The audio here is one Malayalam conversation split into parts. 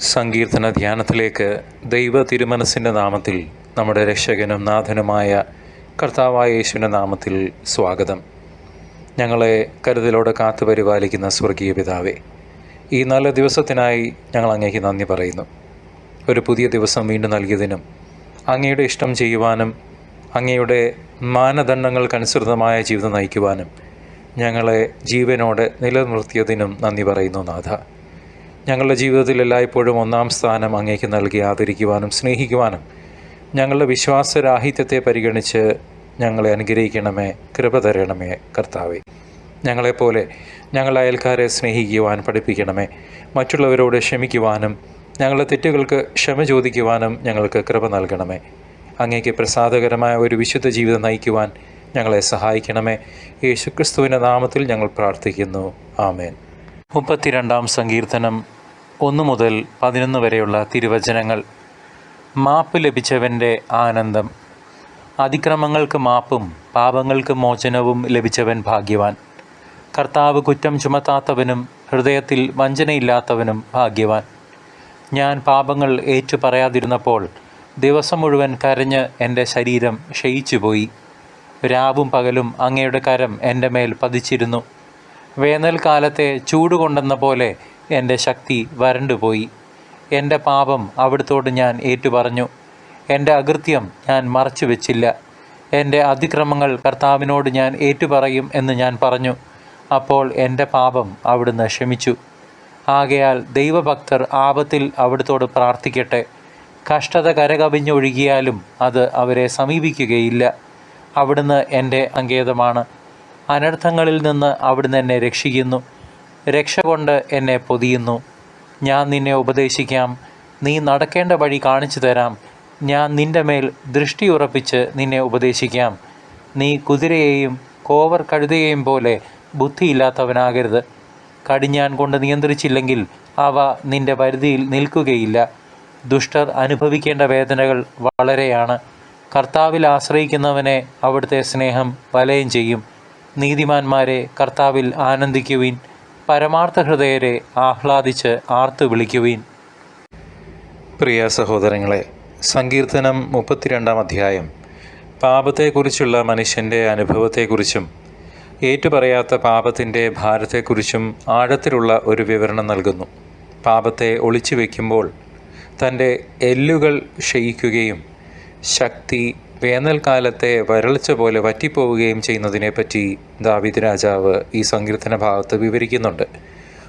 സങ്കീർത്തന ധ്യാനത്തിലേക്ക് ദൈവ തിരുമനസിന്റെ നാമത്തിൽ നമ്മുടെ രക്ഷകനും നാഥനുമായ കർത്താവായ യേശുവിന്റെ നാമത്തിൽ സ്വാഗതം. ഞങ്ങളെ കരുതലോടെ കാത്തു പരിപാലിക്കുന്ന സ്വർഗീയ പിതാവേ ഈ നല്ല ദിവസത്തിനായി ഞങ്ങൾ അങ്ങേക്ക് നന്ദി പറയുന്നു. ഒരു പുതിയ ദിവസം വീണ്ടും നൽകിയതിനും അങ്ങയുടെ ഇഷ്ടം ചെയ്യുവാനും അങ്ങയുടെ മാനദണ്ഡങ്ങൾക്കനുസൃതമായ ജീവിതം നയിക്കുവാനും ഞങ്ങളെ ജീവനോടെ നിലനിർത്തിയതിനും നന്ദി പറയുന്നു നാഥ. ഞങ്ങളുടെ ജീവിതത്തിൽ എല്ലായ്പ്പോഴും ഒന്നാം സ്ഥാനം അങ്ങേക്ക് നൽകി ആദരിക്കുവാനും സ്നേഹിക്കുവാനും ഞങ്ങളുടെ വിശ്വാസരാഹിത്യത്തെ പരിഗണിച്ച് ഞങ്ങളെ അനുഗ്രഹിക്കണമേ കൃപ തരണമേ കർത്താവെ. ഞങ്ങളെപ്പോലെ ഞങ്ങളെ അയൽക്കാരെ സ്നേഹിക്കുവാൻ പഠിപ്പിക്കണമേ മറ്റുള്ളവരോട് ക്ഷമിക്കുവാനും ഞങ്ങളുടെ തെറ്റുകൾക്ക് ക്ഷമ ചോദിക്കുവാനും ഞങ്ങൾക്ക് കൃപ നൽകണമേ. അങ്ങേക്ക് പ്രസാദകരമായ ഒരു വിശുദ്ധ ജീവിതം നയിക്കുവാൻ ഞങ്ങളെ സഹായിക്കണമേ. യേശുക്രിസ്തുവിന്റെ നാമത്തിൽ ഞങ്ങൾ പ്രാർത്ഥിക്കുന്നു. ആമേൻ. മുപ്പത്തിരണ്ടാം സങ്കീർത്തനം ഒന്ന് മുതൽ പതിനൊന്ന് വരെയുള്ള തിരുവചനങ്ങൾ. മാപ്പ് ലഭിച്ചവന്റെ ആനന്ദം. അതിക്രമങ്ങൾക്ക് മാപ്പും പാപങ്ങൾക്ക് മോചനവും ലഭിച്ചവൻ ഭാഗ്യവാൻ. കർത്താവ് കുറ്റം ചുമത്താത്തവനും ഹൃദയത്തിൽ വഞ്ചനയില്ലാത്തവനും ഭാഗ്യവാൻ. ഞാൻ പാപങ്ങൾ ഏറ്റു പറയാതിരുന്നപ്പോൾ ദിവസം മുഴുവൻ കരഞ്ഞ് എന്റെ ശരീരം ക്ഷയിച്ചുപോയി. രാവും പകലും അങ്ങയുടെ കരം എന്റെ മേൽ പതിച്ചിരുന്നു. വേനൽക്കാലത്തെ ചൂടുകൊണ്ടെന്ന പോലെ എന്റെ ശക്തി വരണ്ടുപോയി എന്റെ പാപം അവിടുത്തോട് ഞാൻ ഏറ്റുപറഞ്ഞു. എന്റെ അകൃത്യം ഞാൻ മറച്ചു വെച്ചില്ല. എന്റെ അതിക്രമങ്ങൾ കർത്താവിനോട് ഞാൻ ഏറ്റുപറയും എന്ന് ഞാൻ പറഞ്ഞു. അപ്പോൾ എന്റെ പാപം അവിടുന്ന് ക്ഷമിച്ചു. ആകയാൽ ദൈവഭക്തർ ആപത്തിൽ അവിടുത്തോട് പ്രാർത്ഥിക്കട്ടെ. കഷ്ടത കരകവിഞ്ഞൊഴുകിയാലും അത് അവരെ സമീപിക്കുകയില്ല. അവിടുന്ന് എന്റെ അങ്കേതമാണ് അനർത്ഥങ്ങളിൽ നിന്ന് അവിടുന്ന് എന്നെ രക്ഷിക്കുന്നു. രക്ഷ കൊണ്ട് എന്നെ പൊതിയുന്നു. ഞാൻ നിന്നെ ഉപദേശിക്കാം. നീ നടക്കേണ്ട വഴി കാണിച്ചു തരാം. ഞാൻ നിന്റെ മേൽ ദൃഷ്ടി ഉറപ്പിച്ച് നിന്നെ ഉപദേശിക്കാം. നീ കുതിരയെയും കോവർ കഴുതയെയും പോലെ ബുദ്ധിയില്ലാത്തവനാകരുത്. കടിഞ്ഞാൻ കൊണ്ട് നിയന്ത്രിച്ചില്ലെങ്കിൽ അവ നിന്റെ പരിധിയിൽ നിൽക്കുകയില്ല. ദുഷ്ടർ അനുഭവിക്കേണ്ട വേദനകൾ വളരെയാണ്. കർത്താവിൽ ആശ്രയിക്കുന്നവനെ അവിടുത്തെ സ്നേഹം വലയം ചെയ്യും. നീതിമാന്മാരെ കർത്താവിൽ ആനന്ദിക്കുവിൻ. പരമാർത്ഥ ഹൃദയരെ ആഹ്ലാദിച്ച് ആർത്തു വിളിക്കുവീൻ. പ്രിയ സഹോദരങ്ങളെ സങ്കീർത്തനം മുപ്പത്തിരണ്ടാം അധ്യായം. പാപത്തെക്കുറിച്ചുള്ള മനുഷ്യന്റെ അനുഭവത്തെക്കുറിച്ചും ഏറ്റുപറയാത്ത പാപത്തിന്റെ ഭാരത്തെക്കുറിച്ചും ആഴത്തിലുള്ള ഒരു വിവരണം നൽകുന്നു. പാപത്തെ ഒളിച്ചു വയ്ക്കുമ്പോൾ തന്റെ എല്ലുകൾ ക്ഷയിക്കുകയും ശക്തി വേനൽക്കാലത്തെ വരൾച്ച പോലെ വറ്റിപ്പോവുകയും ചെയ്യുന്നതിനെപ്പറ്റി ദാവിദ് രാജാവ് ഈ സങ്കീർത്തന ഭാഗത്ത് വിവരിക്കുന്നുണ്ട്.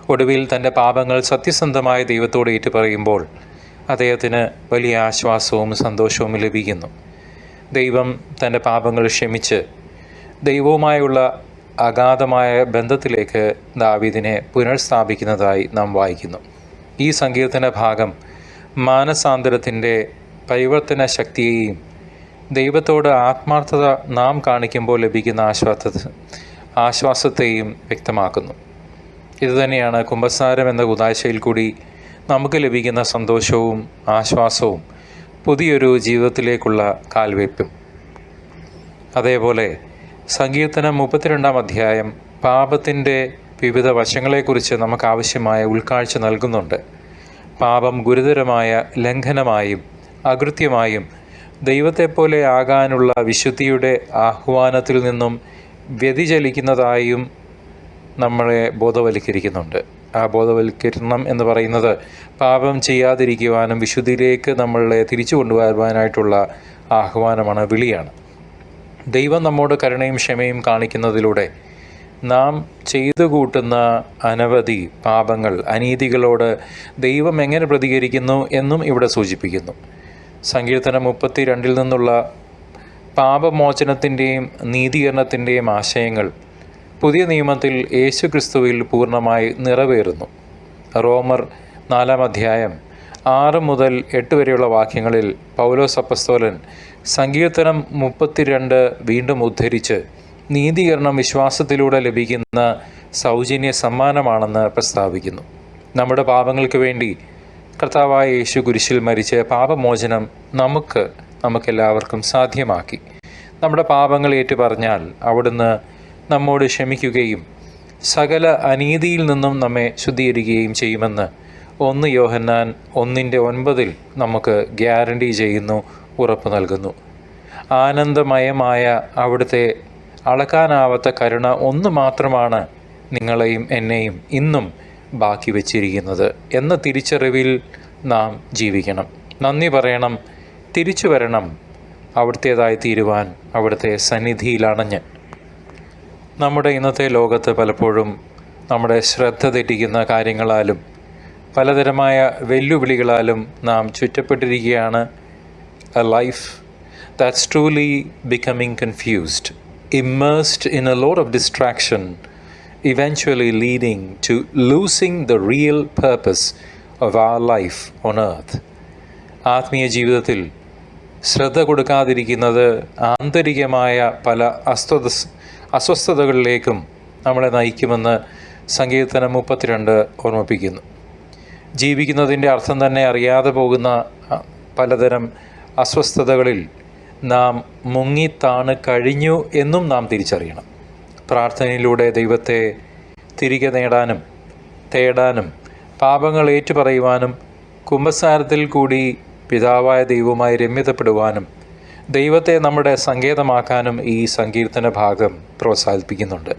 ഒടുവിൽ തന്റെ പാപങ്ങൾ സത്യസന്ധമായ ദൈവത്തോട് ഏറ്റുപറയുമ്പോൾ അദ്ദേഹത്തിന് വലിയ ആശ്വാസവും സന്തോഷവും ലഭിക്കുന്നു. ദൈവം തന്റെ പാപങ്ങൾ ക്ഷമിച്ച് ദൈവവുമായുള്ള അഗാധമായ ബന്ധത്തിലേക്ക് ദാവീദിനെ പുനഃസ്ഥാപിക്കുന്നതായി നാം വായിക്കുന്നു. ഈ സങ്കീർത്തന ഭാഗം മാനസാന്തരത്തിന്റെ പരിവർത്തന ശക്തിയെയും ദൈവത്തോട് ആത്മാർത്ഥത നാം കാണിക്കുമ്പോൾ ലഭിക്കുന്ന ആശ്വാസ ആശ്വാസത്തെയും വ്യക്തമാക്കുന്നു. ഇതുതന്നെയാണ് കുംഭസാരം എന്ന ഉദാശയിൽ കൂടി നമുക്ക് ലഭിക്കുന്ന സന്തോഷവും ആശ്വാസവും പുതിയൊരു ജീവിതത്തിലേക്കുള്ള കാൽവയ്പും. അതേപോലെ സങ്കീർത്തനം മുപ്പത്തിരണ്ടാം അധ്യായം പാപത്തിന്റെ വിവിധ വശങ്ങളെക്കുറിച്ച് നമുക്ക് ആവശ്യമായ ഉൾക്കാഴ്ച നൽകുന്നുണ്ട്. പാപം ഗുരുതരമായ ലംഘനമായും അകൃത്യമായും ദൈവത്തെപ്പോലെ ആകാനുള്ള വിശുദ്ധിയുടെ ആഹ്വാനത്തിൽ നിന്നും വ്യതിചലിക്കുന്നതായും നമ്മളെ ബോധവൽക്കരിക്കുന്നുണ്ട്. ആ ബോധവൽക്കരണം എന്ന് പറയുന്നത് പാപം ചെയ്യാതിരിക്കുവാനും വിശുദ്ധിയിലേക്ക് നമ്മളെ തിരിച്ചു കൊണ്ടുവരുവാനായിട്ടുള്ള ആഹ്വാനമാണ് വിളിയാണ്. ദൈവം നമ്മോട് കരുണയും ക്ഷമയും കാണിക്കുന്നതിലൂടെ നാം ചെയ്തു കൂട്ടുന്ന അനവധി പാപങ്ങൾ അനീതികളോട് ദൈവം എങ്ങനെ പ്രതികരിക്കുന്നു എന്നും ഇവിടെ സൂചിപ്പിക്കുന്നു. സങ്കീർത്തനം മുപ്പത്തി രണ്ടിൽ നിന്നുള്ള പാപമോചനത്തിന്റെയും നീതീകരണത്തിന്റെയും ആശയങ്ങൾ പുതിയ നിയമത്തിൽ യേശു ക്രിസ്തുവിൽ പൂർണമായി നിറവേറുന്നു. റോമർ നാലാം അധ്യായം ആറ് മുതൽ എട്ട് വരെയുള്ള വാക്യങ്ങളിൽ പൗലോസ് അപ്പസ്തോലൻ സങ്കീർത്തനം മുപ്പത്തിരണ്ട് വീണ്ടും ഉദ്ധരിച്ച് നീതീകരണം വിശ്വാസത്തിലൂടെ ലഭിക്കുന്ന സൗജന്യ സമ്മാനമാണെന്ന് പ്രസ്താവിക്കുന്നു. നമ്മുടെ പാപങ്ങൾക്ക് വേണ്ടി കർത്താവായ യേശു കുരിശിൽ മരിച്ച് പാപമോചനം നമുക്ക് നമുക്കെല്ലാവർക്കും സാധ്യമാക്കി. നമ്മുടെ പാപങ്ങൾ ഏറ്റുപറഞ്ഞാൽ അവിടുന്ന് നമ്മോട് ക്ഷമിക്കുകയും സകല അനീതിയിൽ നിന്നും നമ്മെ ശുദ്ധീകരിക്കുകയും ചെയ്യുമെന്ന് ഒന്ന് യോഹന്നാൻ ഒന്നിന്റെ ഒൻപതിൽ നമുക്ക് ഗ്യാരണ്ടി ചെയ്യുന്നു ഉറപ്പ് നൽകുന്നു. ആനന്ദമയമായ അവിടുത്തെ അളക്കാനാവാത്ത കരുണ ഒന്ന് മാത്രമാണ് നിങ്ങളെയും എന്നെയും ഇന്നും ബാക്കി വച്ചിരിക്കുന്നത്. എന്ന തിരിച്ചറിവിൽ നാം ജീവിക്കണം. നന്ദി പറയണം. തിരിച്ചു വരണം. അവിടുത്തേതായി തീരുവാൻ അവിടുത്തെ സന്നിധിയിലണഞ്ഞ് നമ്മുടെ ഇന്നത്തെ ലോകത്ത് പലപ്പോഴും നമ്മുടെ ശ്രദ്ധ തെറ്റിക്കുന്ന കാര്യങ്ങളാലും പലതരമായ വെല്ലുവിളികളാലും നാം ചുറ്റപ്പെട്ടിരിക്കുകയാണ്. A life that's truly becoming confused immersed in a load of distraction eventually leading to losing the real purpose of our life on earth. ആത്മീയ ജീവിതത്തിൽ ശ്രദ്ധ കൊടുക്കാതിരിക്കുന്നത് ആന്തരികമായ പല അസ്വത അസ്വസ്ഥതകളിലേക്കും നമ്മളെ നയിക്കുമെന്ന് സങ്കീർത്തനം മുപ്പത്തിരണ്ട് ഓർമ്മിപ്പിക്കുന്നു ജീവിക്കുന്നതിന്റെ അർത്ഥം തന്നെ അറിയാതെ പോകുന്ന പലതരം അസ്വസ്ഥതകളിൽ നാം മുങ്ങിത്താണ് കഴിഞ്ഞു എന്നും നാം തിരിച്ചറിയണം പ്രാർത്ഥനയിലൂടെ ദൈവത്തെ തിരികെ നേടാനും തേടാനും പാപങ്ങൾ ഏറ്റുപറയുവാനും കുംഭസാരത്തിൽ കൂടി പിതാവായ ദൈവവുമായി രമ്യതപ്പെടുവാനും ദൈവത്തെ നമ്മുടെ സങ്കേതമാക്കാനും ഈ സങ്കീർത്തന ഭാഗം പ്രോത്സാഹിപ്പിക്കുന്നുണ്ട്.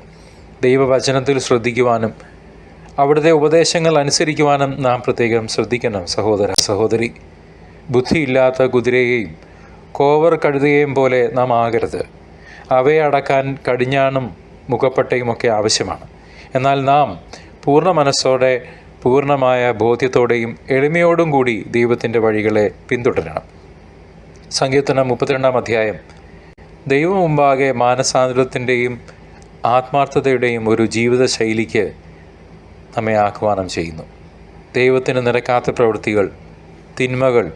ദൈവവചനത്തിൽ ശ്രദ്ധിക്കുവാനും അവിടുത്തെ ഉപദേശങ്ങൾ അനുസരിക്കുവാനും നാം പ്രത്യേകം ശ്രദ്ധിക്കണം. സഹോദര സഹോദരി ബുദ്ധിയില്ലാത്ത കുതിരയെയും കോവർ കഴുതയെയും പോലെ നാം ആകരുത്. അവയെ അടക്കാൻ കടിഞ്ഞാണും മുഖപ്പട്ടയുമൊക്കെ ആവശ്യമാണ്. എന്നാൽ നാം പൂർണ മനസ്സോടെ പൂർണമായ ബോധ്യത്തോടെയും എളിമയോടും കൂടി ദൈവത്തിന്റെ വഴികളെ പിന്തുടരണം. സങ്കീർത്തനം മുപ്പത്തിരണ്ടാം അധ്യായം. ദൈവം മുമ്പാകെ മാനസാന്തരത്തിന്റെയും ആത്മാർത്ഥതയുടെയും ഒരു ജീവിതശൈലിക്ക് നമ്മെ ആഹ്വാനം ചെയ്യുന്നു. ദൈവത്തിന് നിരക്കാത്ത പ്രവൃത്തികൾ തിന്മകൾ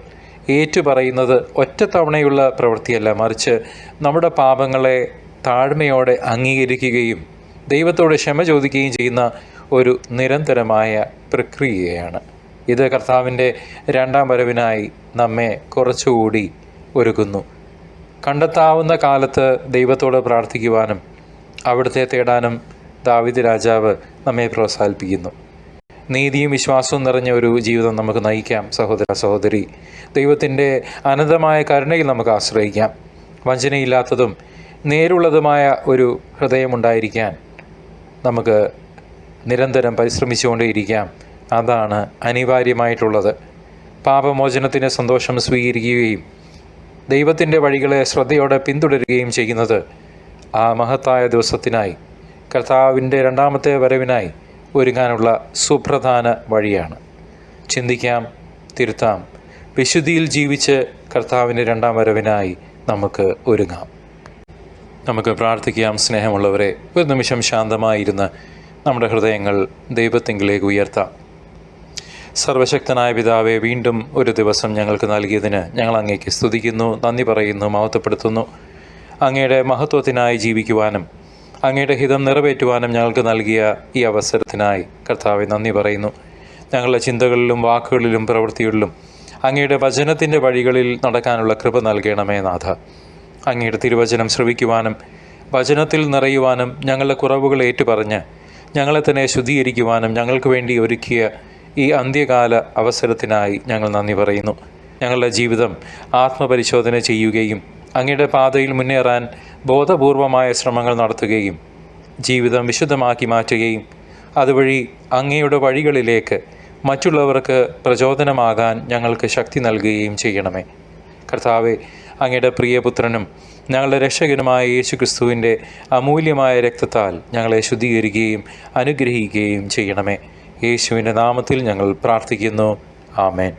ഏറ്റുപറയുന്നത് ഒറ്റത്തവണയുള്ള പ്രവൃത്തിയല്ല മറിച്ച് നമ്മുടെ പാപങ്ങളെ താഴ്മയോടെ അംഗീകരിക്കുകയും ദൈവത്തോട് ക്ഷമ ചോദിക്കുകയും ചെയ്യുന്ന ഒരു നിരന്തരമായ പ്രക്രിയയാണ്. ഇത് കർത്താവിന്റെ രണ്ടാം വരവിനായി നമ്മെ കുറച്ചുകൂടി ഒരുക്കുന്നു. കണ്ടെത്താവുന്ന കാലത്ത് ദൈവത്തോട് പ്രാർത്ഥിക്കുവാനും അവിടുത്തെ തേടാനും ദാവിദ് രാജാവ് നമ്മെ പ്രോത്സാഹിപ്പിക്കുന്നു. നീതിയും വിശ്വാസവും നിറഞ്ഞ ഒരു ജീവിതം നമുക്ക് നയിക്കാം സഹോദര സഹോദരി. ദൈവത്തിന്റെ അനന്തമായ കരുണയിൽ നമുക്ക് ആശ്രയിക്കാം. വഞ്ചനയില്ലാത്തതും നേരുള്ളതുമായ ഒരു ഹൃദയമുണ്ടായിരിക്കാൻ നമുക്ക് നിരന്തരം പരിശ്രമിച്ചുകൊണ്ടേയിരിക്കാം. അതാണ് അനിവാര്യമായിട്ടുള്ളത്. പാപമോചനത്തിന് സന്തോഷം സ്വീകരിക്കുകയും ദൈവത്തിന്റെ വഴികളെ ശ്രദ്ധയോടെ പിന്തുടരുകയും ചെയ്യുന്നത് ആ മഹത്തായ ദിവസത്തിനായി കർത്താവിന്റെ രണ്ടാമത്തെ വരവിനായി ഒരുങ്ങാനുള്ള സുപ്രധാന വഴിയാണ്. ചിന്തിക്കാം തിരുത്താം. വിശുദ്ധിയിൽ ജീവിച്ച് കർത്താവിന്റെ രണ്ടാം വരവിനായി നമുക്ക് ഒരുങ്ങാം. നമുക്ക് പ്രാർത്ഥിക്കാം സ്നേഹമുള്ളവരെ ഒരു നിമിഷം ശാന്തമായിരുന്ന് നമ്മുടെ ഹൃദയങ്ങൾ ദൈവത്തെങ്കിലേക്ക് ഉയർത്താം. സർവശക്തനായ പിതാവെ വീണ്ടും ഒരു ദിവസം ഞങ്ങൾക്ക് നൽകിയതിന് ഞങ്ങൾ അങ്ങേക്ക് സ്തുതിക്കുന്നു നന്ദി പറയുന്നു മഹത്വപ്പെടുത്തുന്നു. അങ്ങയുടെ മഹത്വത്തിനായി ജീവിക്കുവാനും അങ്ങയുടെ ഹിതം നിറവേറ്റുവാനും ഞങ്ങൾക്ക് നൽകിയ ഈ അവസരത്തിനായി കർത്താവെ നന്ദി പറയുന്നു. ഞങ്ങളുടെ ചിന്തകളിലും വാക്കുകളിലും പ്രവൃത്തികളിലും അങ്ങയുടെ വചനത്തിന്റെ വഴികളിൽ നടക്കാനുള്ള കൃപ നൽകണമേ നാഥ. അങ്ങയുടെ തിരുവചനം ശ്രവിക്കുവാനും വചനത്തിൽ നിറയുവാനും ഞങ്ങളുടെ കുറവുകൾ ഏറ്റുപറഞ്ഞ് ഞങ്ങളെ തന്നെ ശുദ്ധീകരിക്കുവാനും ഞങ്ങൾക്ക് വേണ്ടി ഒരുക്കിയ ഈ അന്ത്യകാല അവസരത്തിനായി ഞങ്ങൾ നന്ദി പറയുന്നു. ഞങ്ങളുടെ ജീവിതം ആത്മപരിശോധന ചെയ്യുകയും അങ്ങയുടെ പാതയിൽ മുന്നേറാൻ ബോധപൂർവമായ ശ്രമങ്ങൾ നടത്തുകയും ജീവിതം വിശുദ്ധമാക്കി മാറ്റുകയും അതുവഴി അങ്ങയുടെ വഴികളിലേക്ക് മറ്റുള്ളവർക്ക് പ്രചോദനമാകാൻ ഞങ്ങൾക്ക് ശക്തി നൽകുകയും ചെയ്യണമേ. കർത്താവെ അങ്ങയുടെ പ്രിയപുത്രനും ഞങ്ങളുടെ രക്ഷകനുമായ യേശു ക്രിസ്തുവിന്റെ അമൂല്യമായ രക്തത്താൽ ഞങ്ങളെ ശുദ്ധീകരിക്കുകയും അനുഗ്രഹിക്കുകയും ചെയ്യണമേ. യേശുവിന്റെ നാമത്തിൽ ഞങ്ങൾ പ്രാർത്ഥിക്കുന്നു. ആമേൻ.